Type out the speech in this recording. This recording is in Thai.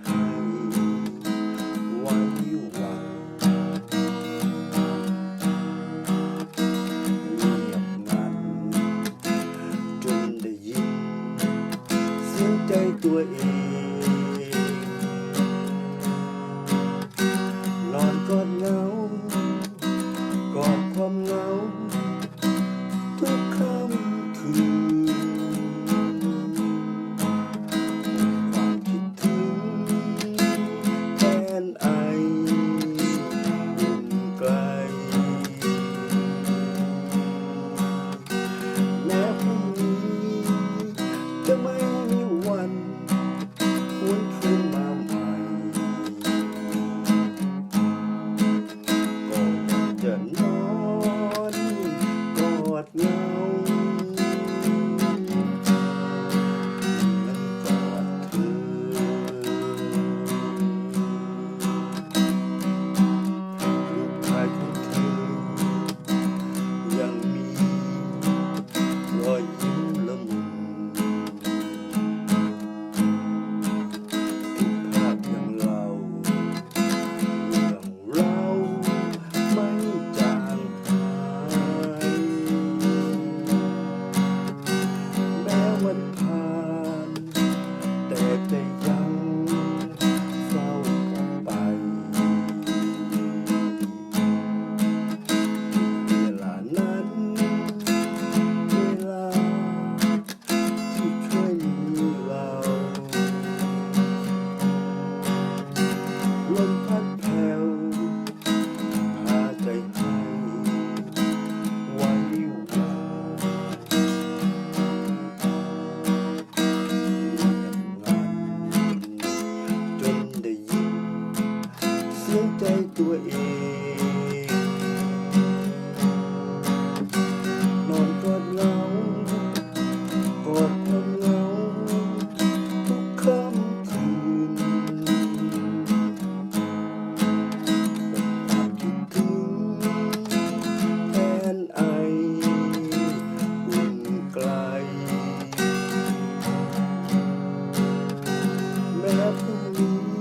ให้ไว้วางเงียบงันจนได้ยินเสียงใจตัวเอง นอนกอดเงากอดความเงา วนผ่านแต่จะยังเศร้าไปเวลานั้นเวลาที่เคยเราลม เองนอนกอดเงากอดคนเงาทุกค่ำคืนความคิดถึงแทนไออุ่นไกลแม้พรุ่งนี้